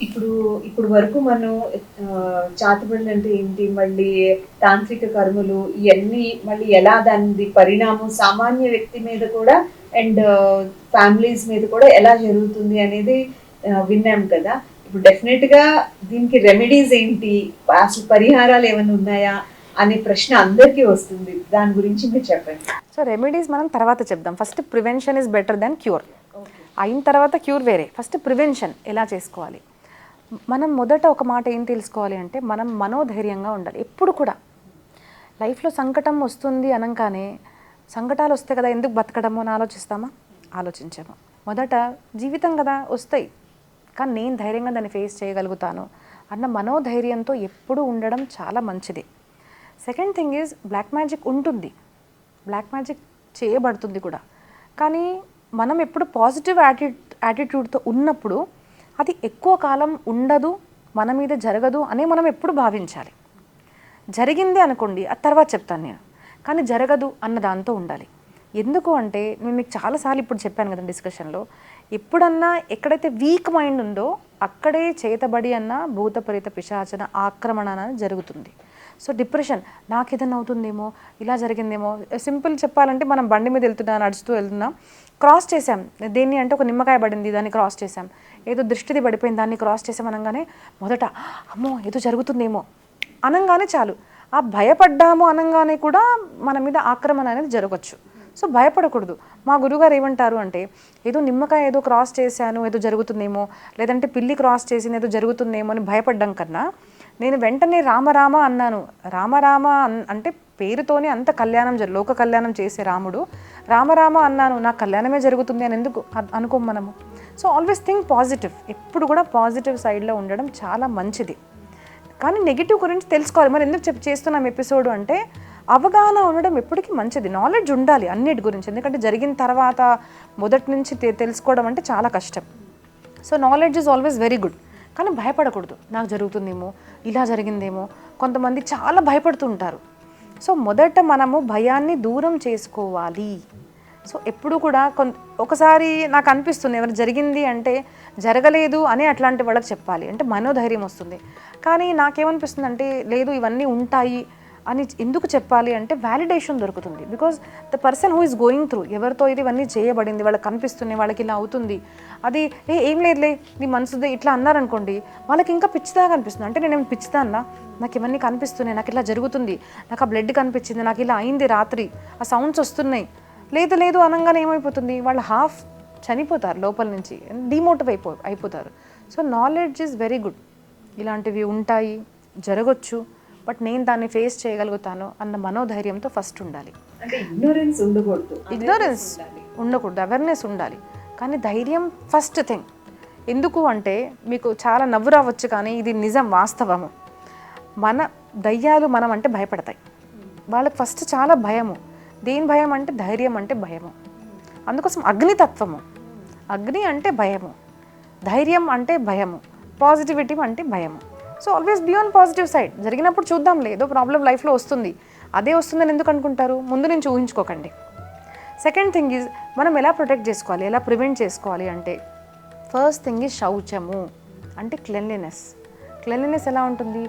ఇప్పుడు ఇప్పుడు వరకు మనం ఆ, అంటే ఏంటి? మళ్ళీ తాంత్రిక కర్మలు ఇవన్నీ మళ్ళీ ఎలా దాని పరిణామం సామాన్య వ్యక్తి మీద కూడా అండ్ ఫ్యామిలీస్ మీద కూడా ఎలా జరుగుతుంది అనేది విన్నాం కదా. ఇప్పుడు డెఫినెట్గా దీనికి రెమెడీస్ ఏంటి? అసలు పరిహారాలు ఏమైనా ఉన్నాయా? అనే ప్రశ్న అందరికీ వస్తుంది. దాని గురించి మీరు చెప్పండి. సో రెమెడీస్ మనం తర్వాత చెప్దాం. First prevention is better than cure అయిన తర్వాత క్యూర్ వేరే. ఫస్ట్ ప్రివెన్షన్ ఎలా చేసుకోవాలి? మనం మొదట ఒక మాట ఏం తెలుసుకోవాలి అంటే మనం మనోధైర్యంగా ఉండాలి ఎప్పుడు కూడా. లైఫ్లో సంకటం వస్తుంది అనగానే సంకటాలు వస్తాయి కదా ఎందుకు బతకడము అని ఆలోచిస్తామా? ఆలోచించాము. మొదట జీవితం కదా వస్తాయి. కానీ నేను ధైర్యంగా దాన్ని ఫేస్ చేయగలుగుతాను అన్న మనోధైర్యంతో ఎప్పుడూ ఉండడం చాలా మంచిది. Second thing is black magic ఉంటుంది. బ్లాక్ మ్యాజిక్ చేయబడుతుంది కూడా. కానీ మనం ఎప్పుడు పాజిటివ్ యాటి యాటిట్యూడ్తో ఉన్నప్పుడు అది ఎక్కువ కాలం ఉండదు మన మీద జరగదు అని మనం ఎప్పుడు భావించాలి. జరిగింది అనుకోండి ఆ తర్వాత చెప్తాను నేను. కానీ జరగదు అన్న దాంతో ఉండాలి. ఎందుకు అంటే నేను మీకు చాలాసార్లు ఇప్పుడు చెప్పాను కదా డిస్కషన్లో ఎప్పుడన్నా ఎక్కడైతే వీక్ మైండ్ ఉందో అక్కడే చేతబడి అన్న భూతపరిత పిశాచన ఆక్రమణ అనేది జరుగుతుంది. సో డిప్రెషన్ నాకు ఏదైనా అవుతుందేమో ఇలా జరిగిందేమో సింపుల్ చెప్పాలంటే మనం బండి మీద వెళ్తున్నా నడుస్తూ వెళ్తున్నాం క్రాస్ చేసాం దేన్ని అంటే ఒక నిమ్మకాయ పడింది దాన్ని క్రాస్ చేసాం ఏదో దృష్టిది పడిపోయింది దాన్ని క్రాస్ చేసాం అనగానే మొదట అమ్మో ఏదో జరుగుతుందేమో అనగానే చాలు. ఆ భయపడ్డాము అనగానే కూడా మన మీద ఆక్రమణ అనేది జరగచ్చు. సో భయపడకూడదు. మా గురుగారు ఏమంటారు అంటే ఏదో నిమ్మకాయ ఏదో క్రాస్ చేశాను ఏదో జరుగుతుందేమో లేదంటే పిల్లి క్రాస్ చేసింది ఏదో జరుగుతుందేమో అని భయపడ్డం కన్నా నేను వెంటనే రామరామ అన్నాను. రామరామ అన్- అంటే పేరుతోనే అంత కళ్యాణం జరు లోక కళ్యాణం చేసే రాముడు. రామరామ అన్నాను నా కళ్యాణమే జరుగుతుంది అని ఎందుకు అనుకోం మనము. సో ఆల్వేస్ థింక్ పాజిటివ్ ఎప్పుడు కూడా పాజిటివ్ సైడ్లో ఉండడం చాలా మంచిది. కానీ నెగిటివ్ గురించి తెలుసుకోవాలి. మరి ఎందుకు చెప్ చేస్తున్నాం ఎపిసోడ్ అంటే అవగాహన ఉండడం ఎప్పటికీ మంచిది. నాలెడ్జ్ ఉండాలి అన్నిటి గురించి. ఎందుకంటే జరిగిన తర్వాత మొదటి నుంచి తె- తెలుసుకోవడం అంటే చాలా కష్టం. So knowledge is always very good కానీ భయపడకూడదు. నాకు జరుగుతుందేమో? ఇలా జరిగిందేమో? కొంతమంది చాలా భయపడుతుంటారు. సో మొదట మనము భయాన్ని దూరం చేసుకోవాలి. సో ఎప్పుడు కూడా కొంత ఒకసారి నాకు అనిపిస్తుంది ఎవరు జరిగింది అంటే జరగలేదు అని అట్లాంటి వాళ్ళకి చెప్పాలి. అంటే మనోధైర్యం వస్తుంది. కానీ నాకేమనిపిస్తుంది అంటే లేదు ఇవన్నీ ఉంటాయి. అని ఎందుకు చెప్పాలి అంటే వ్యాలిడేషన్ దొరుకుతుంది. Because the person who is going through ఎవరితో ఇది ఇవన్నీ చేయబడింది వాళ్ళకి కనిపిస్తుంది వాళ్ళకి ఇలా అవుతుంది. అది ఏ ఏం లేదులే నీ మనసుది ఇట్లా అన్నారనుకోండి వాళ్ళకి ఇంకా పిచ్చిదాగా అనిపిస్తుంది. అంటే నేనేం పిచ్చిదాన్నా? నాకు ఇవన్నీ కనిపిస్తున్నాయి నాకు ఇట్లా జరుగుతుంది. నాకు ఆ బ్లడ్ కనిపించింది నాకు ఇలా అయింది రాత్రి ఆ సౌండ్స్ వస్తున్నాయి. లేదు లేదు అనగానే ఏమైపోతుంది? వాళ్ళు హాఫ్ చనిపోతారు లోపల నుంచి డిమోటివ్ అయిపో అయిపోతారు. So knowledge is very good ఇలాంటివి ఉంటాయి జరగచ్చు. బట్ నేను దాన్ని ఫేస్ చేయగలుగుతాను అన్న మనోధైర్యంతో ఫస్ట్ ఉండాలి. ఇగ్నోరెన్స్ ఉండకూడదు. ఇగ్నోరెన్స్ ఉండకూడదు అవేర్నెస్ ఉండాలి. కానీ ధైర్యం ఫస్ట్ థింగ్ ఎందుకు అంటే మీకు చాలా నవ్వు రావచ్చు కానీ ఇది నిజం వాస్తవము. మన దయ్యాలు మనం అంటే భయపడతాయి. వాళ్ళకి ఫస్ట్ చాలా భయము. దేని భయం అంటే ధైర్యం అంటే భయము. అందుకోసం అగ్నితత్వము అగ్ని అంటే భయము. ధైర్యం అంటే భయము. పాజిటివిటీ అంటే భయము. So always beyond positive side. జరిగినప్పుడు చూద్దాం లేదో ప్రాబ్లం లైఫ్లో వస్తుంది. అదే వస్తుందని ఎందుకు అనుకుంటారు? ముందు నుంచి ఊహించుకోకండి సెకండ్ థింగ్ ఈజ్ మనం ఎలా ప్రొటెక్ట్ చేసుకోవాలి? ఎలా ప్రివెంట్ చేసుకోవాలి అంటే ఫస్ట్ థింగ్ ఈజ్ శౌచము అంటే క్లెన్లీనెస్. క్లెన్లీనెస్ ఎలా ఉంటుంది?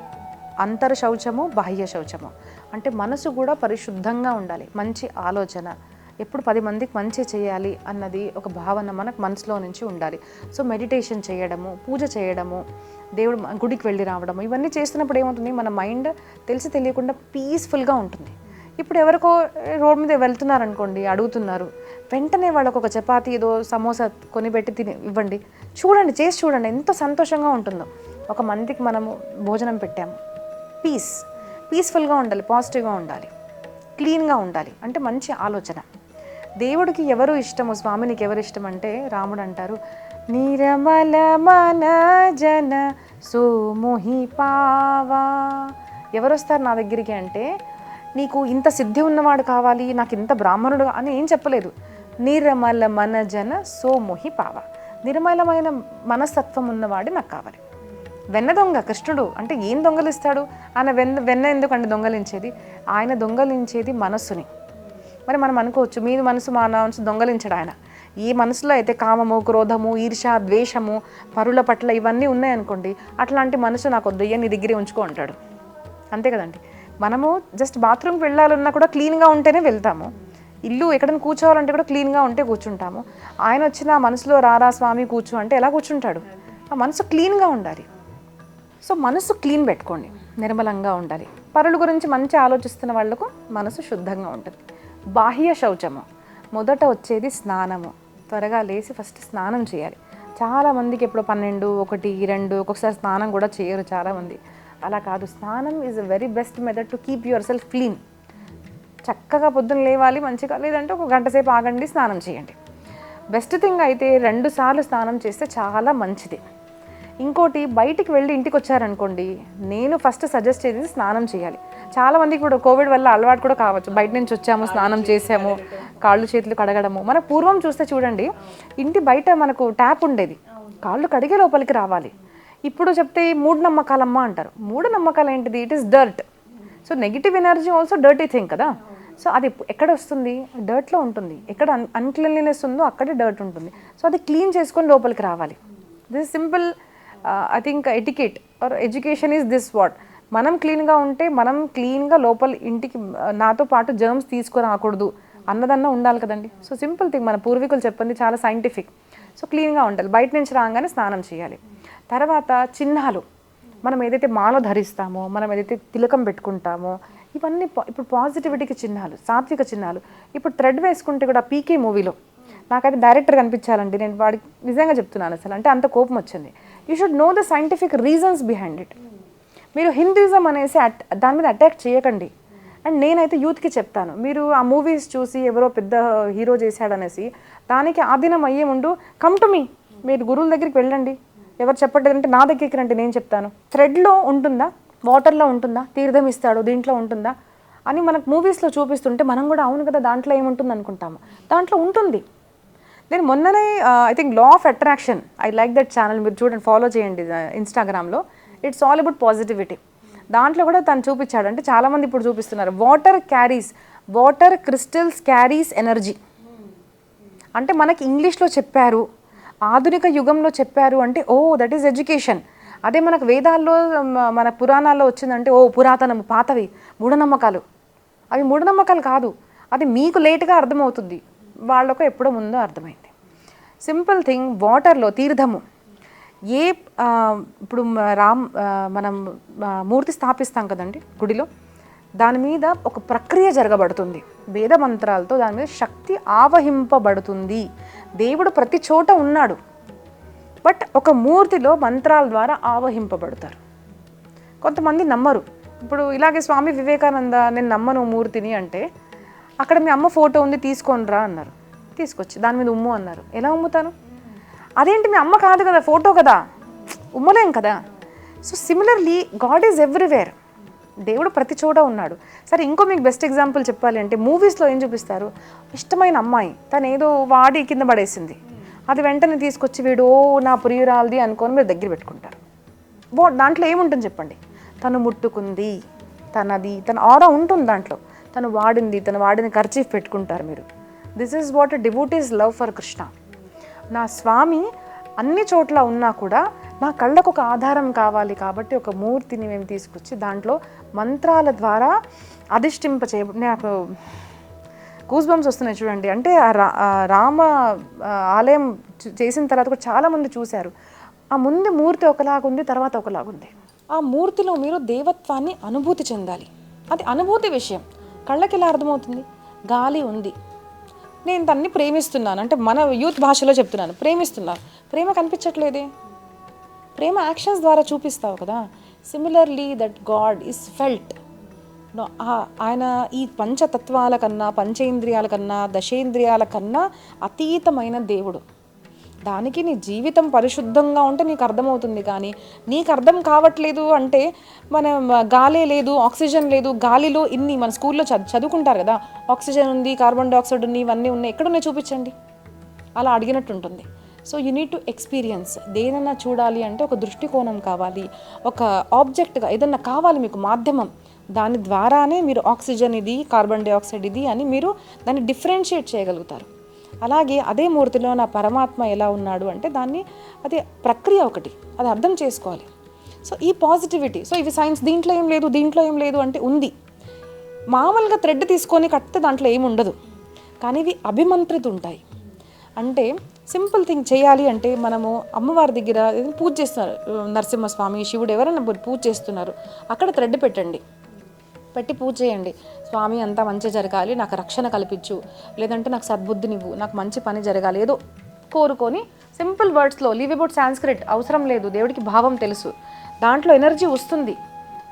అంతర శౌచము బాహ్య శౌచము. అంటే మనసు కూడా పరిశుద్ధంగా ఉండాలి. మంచి ఆలోచన. ఎప్పుడు పది మందికి మంచి చేయాలి అన్నది ఒక భావన మనకు మనసులో నుంచి ఉండాలి. సో మెడిటేషన్ చేయడము పూజ చేయడము దేవుడు గుడికి వెళ్ళి రావడము ఇవన్నీ చేస్తున్నప్పుడు ఏమవుతుంది? మన మైండ్ తెలిసి తెలియకుండా పీస్ఫుల్గా ఉంటుంది. ఇప్పుడు ఎవరికో రోడ్ మీద వెళ్తున్నారు అనుకోండి అడుగుతున్నారు వెంటనే వాళ్ళకు ఒక చపాతి ఏదో సమోసా కొనిపెట్టి తిని ఇవ్వండి. చూడండి చేసి చూడండి ఎంత సంతోషంగా ఉంటుందో. ఒక మందికి మనము భోజనం పెట్టాము. పీస్ పీస్ఫుల్గా ఉండాలి పాజిటివ్గా ఉండాలి. క్లీన్గా ఉండాలి. అంటే మంచి ఆలోచన. దేవుడికి ఎవరు ఇష్టము స్వామినికి ఎవరు ఇష్టం అంటే రాముడు అంటారు. నిరమల మన జన సోముహి పావా. ఎవరు వస్తారు నా దగ్గరికి అంటే నీకు ఇంత సిద్ధి ఉన్నవాడు కావాలి నాకు ఇంత బ్రాహ్మణుడు అని ఏం చెప్పలేదు. నిరమల మన జన సోముహి పావ. నిర్మలమైన మనస్తత్వం ఉన్నవాడు నాకు కావాలి. వెన్న దొంగ కృష్ణుడు అంటే ఏం దొంగలిస్తాడు? ఆయన వెన్న వెన్న ఎందుకంటే దొంగలించేది? ఆయన దొంగలించేది మనస్సుని. మరి మనం అనుకోవచ్చు మీ మనసు మా మనసు దొంగలించడు ఆయన. ఈ మనసులో అయితే కామము క్రోధము ఈర్ష ద్వేషము పరుల పట్ల ఇవన్నీ ఉన్నాయనుకోండి అట్లాంటి మనసు నాకు వద్దయ్య నీ దగ్గరే ఉంచుకో అంటాడు. అంతే కదండి. మనము జస్ట్ బాత్రూమ్కి వెళ్ళాలన్నా కూడా క్లీన్గా ఉంటేనే వెళ్తాము. ఇల్లు ఎక్కడైనా కూర్చోవాలంటే కూడా క్లీన్గా ఉంటే కూర్చుంటాము. ఆయన వచ్చిన మనసులో రారా స్వామి కూర్చో అంటే ఎలా కూర్చుంటాడు? ఆ మనసు క్లీన్గా ఉండాలి. సో మనసు క్లీన్ పెట్టుకోండి. నిర్మలంగా ఉండాలి. పరుల గురించి మంచి ఆలోచిస్తున్న వాళ్ళకు మనసు శుద్ధంగా ఉంటుంది. బాహ్య శౌచము. మొదట వచ్చేది స్నానము. త్వరగా లేచి ఫస్ట్ స్నానం చేయాలి. చాలా మందికి ఎప్పుడు పన్నెండు ఒకటి రెండు ఒక్కొక్కసారి స్నానం కూడా చేయరు చాలామంది అలా కాదు. స్నానం is a very best method to keep yourself clean చక్కగా పొద్దున్న లేవాలి మంచిగా లేదంటే ఒక గంట సేపు ఆగండి స్నానం చేయండి. బెస్ట్ థింగ్ అయితే రెండు సార్లు స్నానం చేస్తే చాలా మంచిది. ఇంకోటి బయటికి వెళ్ళి ఇంటికి వచ్చారనుకోండి నేను ఫస్ట్ సజెస్ట్ చేసేది స్నానం చేయాలి. చాలా మందికి ఇప్పుడు కోవిడ్ వల్ల అలవాటు కూడా కావచ్చు. బయట నుంచి వచ్చాము స్నానం చేసాము కాళ్ళు చేతులు కడగడము. మన పూర్వం చూస్తే చూడండి ఇంటి బయట మనకు ట్యాప్ ఉండేది. కాళ్ళు కడిగే లోపలికి రావాలి. ఇప్పుడు చెప్తే మూఢనమ్మకాలమ్మా అంటారు. మూఢనమ్మకాలు ఏంటిది? It is dirt so negative energy also dirty thing కదా. సో అది ఎక్కడ వస్తుంది? డర్ట్లో ఉంటుంది. ఎక్కడ అన్ అన్క్లీన్లీనెస్ ఉందో అక్కడే డర్ట్ ఉంటుంది. సో అది క్లీన్ చేసుకొని లోపలికి రావాలి. This simple I think etiquette or education is this what మనం క్లీన్గా ఉంటే మనం క్లీన్గా లోపల ఇంటికి నాతో పాటు జర్మ్స్ తీసుకురాకూడదు అన్నదన్న ఉండాలి కదండి. సో సింపుల్ థింగ్ మన పూర్వీకులు చెప్పింది చాలా సైంటిఫిక్ సో క్లీన్గా ఉండాలి. బయట నుంచి రాగానే స్నానం చేయాలి. తర్వాత చిహ్నాలు. మనం ఏదైతే మాల ధరిస్తామో మనం ఏదైతే తిలకం పెట్టుకుంటామో ఇవన్నీ ఇప్పుడు పాజిటివిటీకి చిహ్నాలు సాత్విక చిహ్నాలు. ఇప్పుడు థ్రెడ్ వేసుకుంటే కూడా పీకే మూవీలో నాకైతే డైరెక్టర్ కనిపించాలండి. నేను వాడికి నిజంగా చెప్తున్నాను అసలు. అంటే అంత కోపం వచ్చింది. You should know the scientific reasons behind it మీరు హిందూయిజం అనేసి అట్ దాని మీద అటాక్ చేయకండి. అండ్ నేనైతే యూత్కి చెప్తాను. మీరు ఆ మూవీస్ చూసి ఎవరో పెద్ద హీరో చేశాడనేసి దానికి ఆధీనం అయ్యే ముందు కమ్ టు మీ మీరు గురువుల దగ్గరికి వెళ్ళండి. ఎవరు చెప్పట్లేదంటే నా దగ్గరికి రండి నేను చెప్తాను. థ్రెడ్లో ఉంటుందా? వాటర్లో ఉంటుందా? తీర్థం ఇస్తాడు దీంట్లో ఉంటుందా? అని మనకు మూవీస్లో చూపిస్తుంటే మనం కూడా అవును కదా దాంట్లో ఏముంటుంది అనుకుంటాము. దాంట్లో ఉంటుంది. నేను మొన్ననే I think law of attraction I like that channel మీరు చూడండి ఫాలో చేయండి ఇన్స్టాగ్రామ్లో ఇట్స్ ఆల్ అబౌట్ పాజిటివిటీ దాంట్లో కూడా తను చూపించాడు అంటే చాలామంది ఇప్పుడు చూపిస్తున్నారు. Water carries water crystals carries energy అంటే మనకి ఇంగ్లీష్లో చెప్పారు ఆధునిక యుగంలో చెప్పారు అంటే ఓ దట్ ఈస్ ఎడ్యుకేషన్ అదే మనకు వేదాల్లో మన పురాణాల్లో వచ్చిందంటే ఓ పురాతనం పాతవి మూఢనమ్మకాలు. అవి మూఢనమ్మకాలు కాదు. అది మీకు లేటుగా అర్థమవుతుంది. వాళ్ళకు ఎప్పుడో ముందో అర్థమైంది. సింపుల్ థింగ్ వాటర్లో తీర్థము. ఏ ఇప్పుడు మ- రామ్ మనం మూర్తి స్థాపిస్తాం కదండి గుడిలో దాని మీద ఒక ప్రక్రియ జరగబడుతుంది. వేద మంత్రాలతో దాని మీద శక్తి ఆవహింపబడుతుంది. దేవుడు ప్రతి చోట ఉన్నాడు. బట్ ఒక మూర్తిలో మంత్రాల ద్వారా ఆవహింపబడతారు. కొంతమంది నమ్మరు. ఇప్పుడు ఇలాగే స్వామి వివేకానంద నేను నమ్మను మూర్తిని అంటే అక్కడ మీ అమ్మ ఫోటో ఉంది తీసుకోనరా అన్నారు. తీసుకొచ్చి దాని మీద ఉమ్ము అన్నారు. ఎలా ఉమ్ముతాను అదేంటి మీ అమ్మ కాదు కదా ఫోటో కదా? ఉమ్మలేం కదా? So similarly God is everywhere దేవుడు ప్రతి చోట ఉన్నాడు. సరే ఇంకో మీకు బెస్ట్ ఎగ్జాంపుల్ చెప్పాలి అంటే మూవీస్లో ఏం చూపిస్తారు? ఇష్టమైన అమ్మాయి తను ఏదో వాడి కింద పడేసింది. అది వెంటనే తీసుకొచ్చి వీడు "ఓ, నా ప్రియురాలది అనుకొని మీరు దగ్గర పెట్టుకుంటారు. బో దాంట్లో ఏముంటుంది చెప్పండి? తను ముట్టుకుంది తనది తన ఆరా ఉంటుంది దాంట్లో. తను వాడింది తను వాడిన ఖర్చీఫ్ పెట్టుకుంటారు మీరు. This is what devotees love for Krishna నా స్వామి అన్ని చోట్ల ఉన్నా కూడా నా కళ్ళకు ఒక ఆధారం కావాలి కాబట్టి ఒక మూర్తిని మేము తీసుకొచ్చి దాంట్లో మంత్రాల ద్వారా అధిష్టింప చే నాకు కూస్బంస్ వస్తున్నాయి చూడండి. అంటే ఆ రా రామ ఆలయం చేసిన తర్వాత కూడా చాలామంది చూశారు. ఆ ముందు మూర్తి ఒకలాగుంది తర్వాత ఒకలాగుంది ఆ మూర్తిలో మీరు దేవత్వాన్ని అనుభూతి చెందాలి. అది అనుభూతి విషయం. కళ్ళకి ఎలా అర్థమవుతుంది? గాలి ఉంది. నేను తన్ని ప్రేమిస్తున్నాను. అంటే మన యూత్ భాషలో చెప్తున్నాను. ప్రేమిస్తున్నాను ప్రేమ కనిపించట్లేదే. ప్రేమ యాక్షన్స్ ద్వారా చూపిస్తావు కదా. Similarly that God is felt no ఆయన ఈ పంచతత్వాల కన్నా పంచేంద్రియాల కన్నా దశేంద్రియాల కన్నా అతీతమైన దేవుడు. దానికి నీ జీవితం పరిశుద్ధంగా ఉంటే నీకు అర్థమవుతుంది కానీ నీకు అర్థం కావట్లేదు అంటే మన గాలే లేదు ఆక్సిజన్ లేదు గాలిలో ఇన్ని మన స్కూల్లో చదు చదువుకుంటారు కదా ఆక్సిజన్ ఉంది కార్బన్ డైఆక్సైడ్ ఉంది ఇవన్నీ ఉన్నాయి. ఎక్కడున్నాయి చూపించండి. అలా అడిగినట్టు ఉంటుంది. So you need to experience దేనన్నా చూడాలి అంటే ఒక దృష్టికోణం కావాలి. ఒక ఆబ్జెక్ట్గా ఏదన్నా కావాలి మీకు మాధ్యమం. దాని ద్వారానే మీరు ఆక్సిజన్ ఇది కార్బన్ డైఆక్సైడ్ ఇది అని మీరు దాన్ని డిఫరెన్షియేట్ చేయగలుగుతారు. అలాగే అదే మూర్తిలో నా పరమాత్మ ఎలా ఉన్నాడు అంటే దాన్ని అది ప్రక్రియ ఒకటి అది అర్థం చేసుకోవాలి. సో ఈ పాజిటివిటీ సో ఇవి సైన్స్ దీంట్లో ఏం లేదు దీంట్లో ఏం లేదు అంటే ఉంది. మామూలుగా థ్రెడ్ తీసుకొని కడితే దాంట్లో ఏమి ఉండదు. కానీ ఇవి అభిమంత్రిత ఉంటాయి అంటే సింపుల్ థింగ్ చేయాలి అంటే మనము అమ్మవారి దగ్గర పూజ చేస్తున్నారు నరసింహస్వామి శివుడు ఎవరైనా పూజ చేస్తున్నారు అక్కడ థ్రెడ్ పెట్టండి. పెట్టి పూజ చేయండి. స్వామి అంతా మంచి జరగాలి నాకు రక్షణ కల్పించు. లేదంటే నాకు సద్బుద్ధినివ్వు నాకు మంచి పని జరగాలి. ఏదో కోరుకొని సింపుల్ వర్డ్స్లో లీవ్ అబౌట్ సాంస్క్రిట్ అవసరం లేదు దేవుడికి భావం తెలుసు. దాంట్లో ఎనర్జీ వస్తుంది.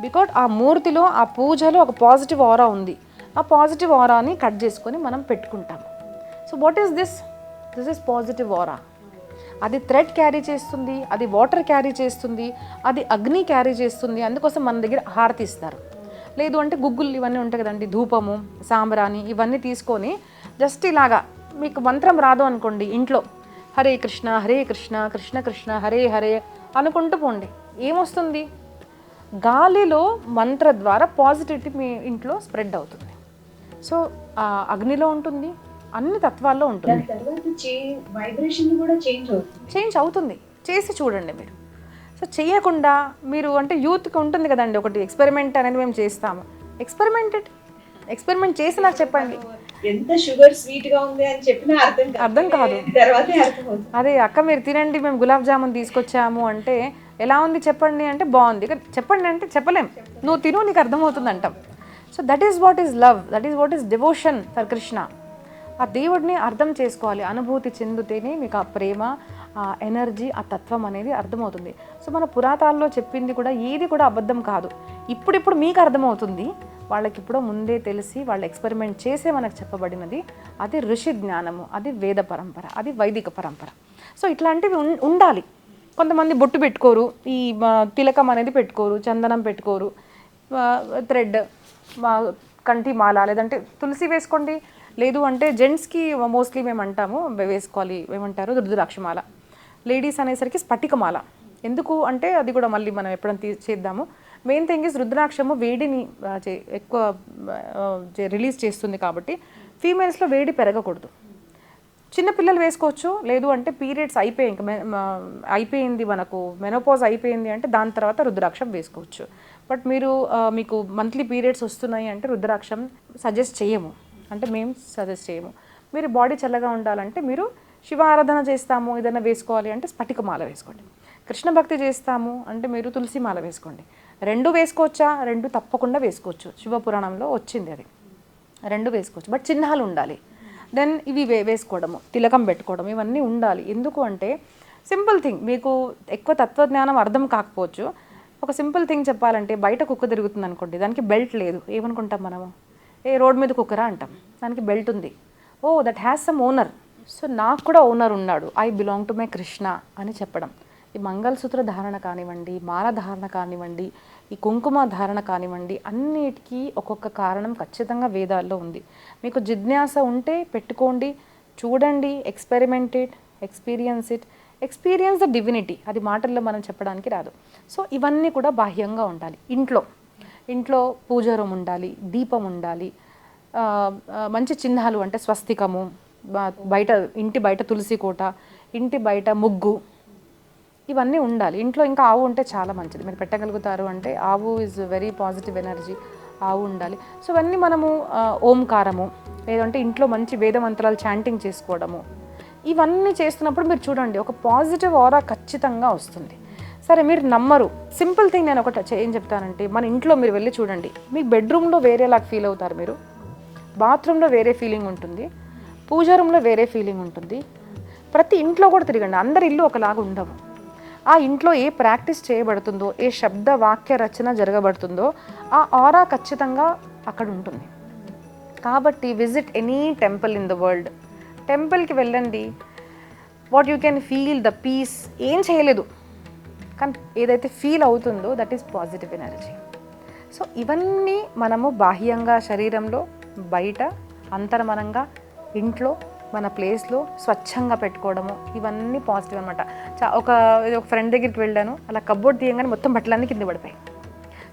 బికాజ్ ఆ మూర్తిలో ఆ పూజలో ఒక పాజిటివ్ ఆరా ఉంది. ఆ పాజిటివ్ ఆరాని కట్ చేసుకొని మనం పెట్టుకుంటాం. So what is this this is positive aura అది థ్రెడ్ క్యారీ చేస్తుంది అది వాటర్ క్యారీ చేస్తుంది అది అగ్ని క్యారీ చేస్తుంది అందుకోసం మన దగ్గర హారతి ఇస్తారు. లేదు అంటే గుగ్గులు ఇవన్నీ ఉంటాయి కదండి ధూపము సాంబ్రాణి ఇవన్నీ తీసుకొని జస్ట్ ఇలాగా మీకు మంత్రం రాదు అనుకోండి ఇంట్లో. హరే కృష్ణ హరే కృష్ణ కృష్ణ కృష్ణ హరే హరే అనుకుంటూ పోండి. ఏమొస్తుంది? గాలిలో మంత్ర ద్వారా పాజిటివిటీ మీ ఇంట్లో స్ప్రెడ్ అవుతుంది. సో అగ్నిలో ఉంటుంది అన్ని తత్వాల్లో ఉంటుంది. చేంజ్ అవుతుంది. చేసి చూడండి మీరు. సో చేయకుండా మీరు అంటే యూత్కి ఉంటుంది కదండి ఒకటి ఎక్స్పెరిమెంట్ అనేది మేము చేస్తాము. ఎక్స్పెరిమెంటెడ్? ఎక్స్పెరిమెంట్ చేసి నాకు చెప్పండి. ఎంత షుగర్ స్వీట్గా ఉంది అని చెప్పినా అర్థం కాదు. అర్థం కాదు. అదే అక్క మీరు తినండి మేము గులాబ్ జామున్ తీసుకొచ్చాము అంటే ఎలా ఉంది చెప్పండి అంటే బాగుంది. చెప్పండి అంటే చెప్పలేం. నువ్వు తిను నీకు అర్థమవుతుంది అంటాం so that is what is love that is what is devotion for Krishna ఆ దేవుడిని అర్థం చేసుకోవాలి. అనుభూతి చెందితేనే మీకు ఆ ప్రేమ ఆ ఎనర్జీ ఆ తత్వం అనేది అర్థమవుతుంది. సో మన పురాతాల్లో చెప్పింది కూడా ఏది కూడా అబద్ధం కాదు. ఇప్పుడిప్పుడు మీకు అర్థమవుతుంది. వాళ్ళకి ఇప్పుడు ముందే తెలిసి వాళ్ళు ఎక్స్పెరిమెంట్ చేసే మనకు చెప్పబడినది అది ఋషి జ్ఞానము అది వేద పరంపర అది వైదిక పరంపర. సో ఇట్లాంటివి ఉండాలి. కొంతమంది బొట్టు పెట్టుకోరు ఈ తిలకం అనేది పెట్టుకోరు చందనం పెట్టుకోరు థ్రెడ్ కంటి మాల లేదంటే తులసి వేసుకోండి. లేదు అంటే జెంట్స్కి మోస్ట్లీ మేము అంటాము వేసుకోవాలి ఏమంటారు రుద్రాక్షమాల లేడీస్ అనేసరికి స్ఫటికమాల. ఎందుకు అంటే అది కూడా మళ్ళీ మనం ఎప్పుడైనా తీ చేద్దాము. మెయిన్ థింగ్ ఇస్ రుద్రాక్షము వేడిని చే- ఎక్కువ రిలీజ్ చేస్తుంది కాబట్టి ఫీమేల్స్లో వేడి పెరగకూడదు. చిన్న పిల్లలు వేసుకోవచ్చు లేదు అంటే పీరియడ్స్ అయిపోయి ఇంకా మె- అయిపోయింది మనకు మెనోపాజ్ అయిపోయింది అంటే దాని తర్వాత రుద్రాక్షం వేసుకోవచ్చు. బట్ మీరు మీకు మంత్లీ పీరియడ్స్ వస్తున్నాయి అంటే రుద్రాక్షం సజెస్ట్ చేయము. అంటే మేము సజెస్ట్ చేయము. మీరు బాడీ చల్లగా ఉండాలంటే మీరు శివ ఆరాధన చేస్తాము ఏదైనా వేసుకోవాలి అంటే స్ఫటికమాల వేసుకోండి. కృష్ణ భక్తి చేస్తాము అంటే మీరు తులసి మాల వేసుకోండి. రెండు వేసుకోవచ్చా? రెండు తప్పకుండా వేసుకోవచ్చు. శివపురాణంలో వచ్చింది అది. రెండు వేసుకోవచ్చు. బట్ చిహ్నాలు ఉండాలి. దెన్ ఇవి వే వేసుకోవడము తిలకం పెట్టుకోవడం ఇవన్నీ ఉండాలి. ఎందుకు అంటే సింపుల్ థింగ్. మీకు ఎక్కువ తత్వజ్ఞానం అర్థం కాకపోవచ్చు. ఒక సింపుల్ థింగ్ చెప్పాలంటే బయట కుక్క తిరుగుతుంది అనుకోండి దానికి బెల్ట్ లేదు. ఏమనుకుంటాం మనము? ఏ రోడ్ మీద కుక్కరా అంటాం. దానికి బెల్ట్ ఉంది. ఓ that has some owner. So నాకు కూడా ఓనర్ ఉన్నాడు. I belong to my Krishna అని చెప్పడం. ఈ మంగళసూత్ర ధారణ కానివ్వండి మాల ధారణ కానివ్వండి ఈ కుంకుమ ధారణ కానివ్వండి అన్నిటికీ ఒక్కొక్క కారణం ఖచ్చితంగా వేదాల్లో ఉంది. మీకు జిజ్ఞాస ఉంటే పెట్టుకోండి చూడండి experimented experience it experience the divinity అది మాటల్లో మనం చెప్పడానికి రాదు. సో ఇవన్నీ కూడా బాహ్యంగా ఉండాలి. ఇంట్లో ఇంట్లో పూజారం ఉండాలి దీపం ఉండాలి మంచి చిహ్నాలు అంటే స్వస్తికము బయట ఇంటి బయట తులసి కోట ఇంటి బయట ముగ్గు ఇవన్నీ ఉండాలి. ఇంట్లో ఇంకా ఆవు ఉంటే చాలా మంచిది. మీరు పెట్టగలుగుతారు అంటే ఆవు ఇస్ వెరీ పాజిటివ్ ఎనర్జీ ఆవు ఉండాలి. సో ఇవన్నీ మనము ఓంకారము లేదంటే ఇంట్లో మంచి వేద మంత్రాలు చాంటింగ్ చేసుకోవడము ఇవన్నీ చేస్తున్నప్పుడు మీరు చూడండి ఒక పాజిటివ్ ఆరా ఖచ్చితంగా వస్తుంది. సరే మీరు నమ్మరు. సింపుల్ థింగ్ నేను ఒకటి ఏం చెప్తానంటే మన ఇంట్లో మీరు వెళ్ళి చూడండి. మీ బెడ్రూమ్లో వేరేలాగా ఫీల్ అవుతారు మీరు. బాత్రూంలో వేరే ఫీలింగ్ ఉంటుంది. పూజా రూమ్లో వేరే ఫీలింగ్ ఉంటుంది. ప్రతి ఇంట్లో కూడా తిరగండి. అందరి ఇల్లు ఒకలాగా ఉండవు. ఆ ఇంట్లో ఏ ప్రాక్టీస్ చేయబడుతుందో ఏ శబ్ద వాక్య రచన జరగబడుతుందో ఆ ఆరా ఖచ్చితంగా అక్కడ ఉంటుంది. కాబట్టి visit any temple in the world. టెంపుల్కి వెళ్ళండి. What you can feel the peace ఏం చేయలేదు. కానీ ఏదైతే ఫీల్ అవుతుందో that is positive energy. So ఇవన్నీ మనము బాహ్యంగా శరీరంలో బయట అంతర్మనంగా ఇంట్లో మన ప్లేస్లో స్వచ్ఛంగా పెట్టుకోవడము ఇవన్నీ పాజిటివ్ అనమాట చా ఒక ఒక ఫ్రెండ్ దగ్గరికి వెళ్ళాను. అలా కబ్బోర్డ్ తీయంగానే మొత్తం బట్టలన్నీ కింద పడిపోయాయి.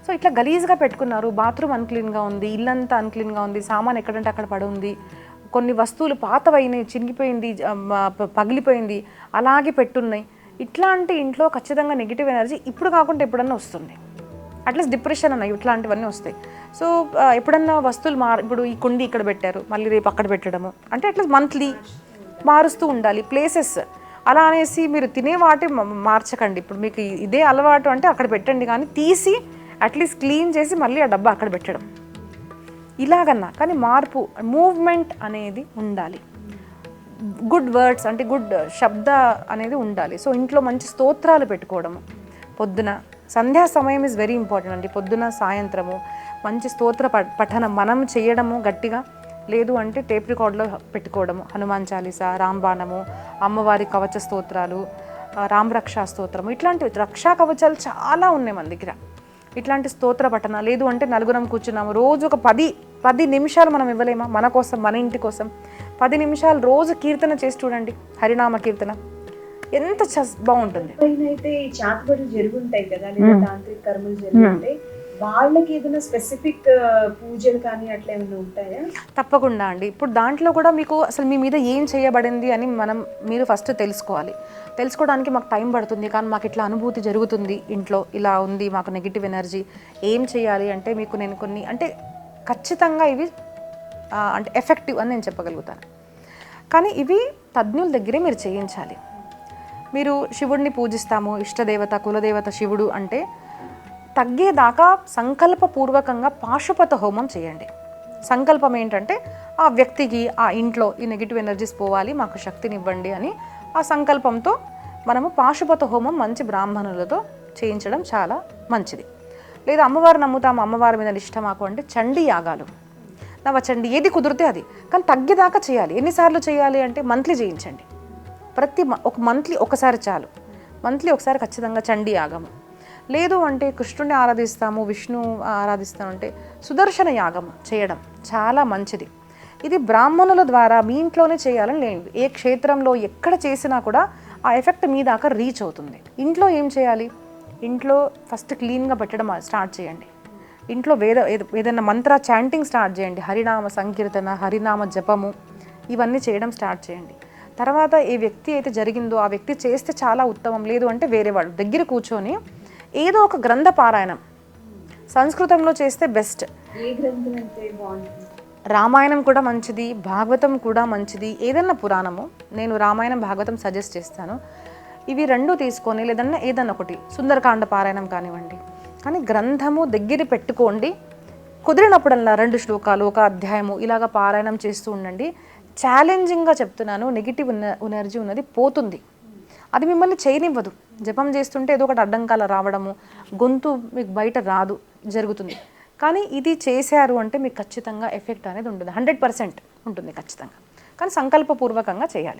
సో ఇట్లా గలీజ్గా పెట్టుకున్నారు. బాత్రూమ్ అన్క్లీన్గా ఉంది ఇల్లంతా అన్క్లీన్గా ఉంది సామాన్ ఎక్కడంటే అక్కడ పడి ఉంది. కొన్ని వస్తువులు పాతవైనాయి చిరిగిపోయింది పగిలిపోయింది అలాగే పెట్టున్నాయి. ఇట్లాంటి ఇంట్లో ఖచ్చితంగా నెగిటివ్ ఎనర్జీ ఇప్పుడు కాకుండా ఎప్పుడన్నా వస్తుంది. అట్లీస్ట్ డిప్రెషన్ అన్నాయి ఇట్లాంటివన్నీ వస్తాయి. సో ఎప్పుడన్నా వస్తువులు మార్ ఇప్పుడు ఈ కుండి ఇక్కడ పెట్టారు మళ్ళీ రేపు అక్కడ పెట్టడము. అంటే అట్లా మంత్లీ మారుస్తూ ఉండాలి ప్లేసెస్. అలా అనేసి మీరు తినే వాటి మార్చకండి. ఇప్పుడు మీకు ఇదే అలవాటు అంటే అక్కడ పెట్టండి కానీ తీసి అట్లీస్ట్ క్లీన్ చేసి మళ్ళీ ఆ డబ్బా అక్కడ పెట్టడం. ఇలాగన్నా కానీ మార్పు మూవ్మెంట్ అనేది ఉండాలి. గుడ్ వర్డ్స్ అంటే గుడ్ శబ్ద అనేది ఉండాలి. సో ఇంట్లో మంచి స్తోత్రాలు పెట్టుకోవడము. పొద్దున సంధ్యా సమయం ఇస్ వెరీ ఇంపార్టెంట్ అండి. పొద్దున సాయంత్రము మంచి స్తోత్ర ప- పఠనం మనం చేయడము గట్టిగా. లేదు అంటే టేప్ రికార్డులో పెట్టుకోవడము. హనుమాన్ చాలీసా రాంబాణము అమ్మవారి కవచ స్తోత్రాలు ఆ, రామ్ రక్షా స్తోత్రము. ఇట్లాంటివి రక్షా కవచాలు చాలా ఉన్నాయి మన దగ్గర. ఇట్లాంటి స్తోత్ర పఠన లేదు అంటే నలుగురం కూర్చున్నాము. రోజు ఒక పది పది నిమిషాలు మనం ఇవ్వలేమా? మన కోసం మన ఇంటి కోసం. పది నిమిషాలు రోజు కీర్తన చేసి చూడండి. హరినామ కీర్తన. ఎంత చస్ బాగుంటుంది. అయితే ఈ జరుగుంటాయి కదా లేదా తాంత్రిక కర్మలు జరుగుంటాయి. వాళ్ళకి ఏదైనా స్పెసిఫిక్ పూజలు కానీ అట్లా ఏమైనా ఉంటాయా? తప్పకుండా అండి. ఇప్పుడు దాంట్లో కూడా మీకు అసలు మీ మీద ఏం చేయబడింది అని మనం మీరు ఫస్ట్ తెలుసుకోవాలి. తెలుసుకోవడానికి మాకు టైం పడుతుంది. కానీ మాకు ఇట్లా అనుభూతి జరుగుతుంది ఇంట్లో. ఇలా ఉంది మాకు నెగిటివ్ ఎనర్జీ ఏం చేయాలి అంటే మీకు నేను కొన్ని అంటే ఖచ్చితంగా ఇవి అంటే ఎఫెక్టివ్ అని నేను చెప్పగలుగుతాను. కానీ ఇవి తజ్ఞుల దగ్గరే మీరు చేయించాలి. మీరు శివుడిని పూజిస్తాము ఇష్టదేవత కులదేవత శివుడు అంటే తగ్గేదాకా సంకల్పపూర్వకంగా పాశుపత హోమం చేయండి. సంకల్పం ఏంటంటే ఆ వ్యక్తికి ఆ ఇంట్లో ఈ నెగిటివ్ ఎనర్జీస్ పోవాలి మాకు శక్తినివ్వండి అని ఆ సంకల్పంతో మనము పాశుపత హోమం మంచి బ్రాహ్మణులతో చేయించడం చాలా మంచిది. లేదా అమ్మవారు నమ్ముతాము అమ్మవారి మీద నిష్ట మాకు అంటే చండీ యాగాలు. నవచండి ఏది కుదిరితే అది. కానీ తగ్గేదాకా చేయాలి. ఎన్నిసార్లు చేయాలి అంటే మంత్లీ చేయించండి. ప్రతి మ- ఒక మంత్లీ ఒకసారి చాలు. మంత్లీ ఒకసారి ఖచ్చితంగా చండీ యాగము. లేదు అంటే కృష్ణుడిని ఆరాధిస్తాము విష్ణు ఆరాధిస్తామంటే సుదర్శన యాగం చేయడం చాలా మంచిది. ఇది బ్రాహ్మణుల ద్వారా మీ ఇంట్లోనే చేయాలని లేదు ఏ క్షేత్రంలో ఎక్కడ చేసినా కూడా ఆ ఎఫెక్ట్ మీ దాకా రీచ్ అవుతుంది. ఇంట్లో ఏం చేయాలి? ఇంట్లో ఫస్ట్ క్లీన్గా పెట్టడం స్టార్ట్ చేయండి. ఇంట్లో వేద ఏదైనా మంత్ర చాంటింగ్ స్టార్ట్ చేయండి. హరినామ సంకీర్తన హరినామ జపము ఇవన్నీ చేయడం స్టార్ట్ చేయండి. తర్వాత ఏ వ్యక్తి అయితే జరిగిందో ఆ వ్యక్తి చేస్తే చాలా ఉత్తమం. లేదు అంటే వేరే వాళ్ళు దగ్గర కూర్చొని ఏదో ఒక గ్రంథ పారాయణం. సంస్కృతంలో చేస్తే బెస్ట్ రామాయణం కూడా మంచిది భాగవతం కూడా మంచిది ఏదన్నా పురాణము. నేను రామాయణం భాగవతం సజెస్ట్ చేస్తాను. ఇవి రెండు తీసుకొని లేదన్నా ఏదన్నా ఒకటి సుందరకాండ పారాయణం కానివ్వండి. కానీ గ్రంథము దగ్గర పెట్టుకోండి. కుదిరినప్పుడల్లా రెండు శ్లోకాలు ఒక అధ్యాయము ఇలాగ పారాయణం చేస్తూ ఉండండి. ఛాలెంజింగ్గా చెప్తున్నాను నెగిటివ్ ఎనర్జీ ఉన్నది పోతుంది. అది మిమ్మల్ని చేయనివ్వదు. జపం చేస్తుంటే ఏదో ఒకటి అడ్డంకాల రావడము గొంతు మీకు బయట రాదు జరుగుతుంది. కానీ ఇది చేశారు అంటే మీకు ఖచ్చితంగా ఎఫెక్ట్ అనేది ఉంటుంది. హండ్రెడ్ పర్సెంట్ ఉంటుంది ఖచ్చితంగా. కానీ సంకల్పపూర్వకంగా చేయాలి.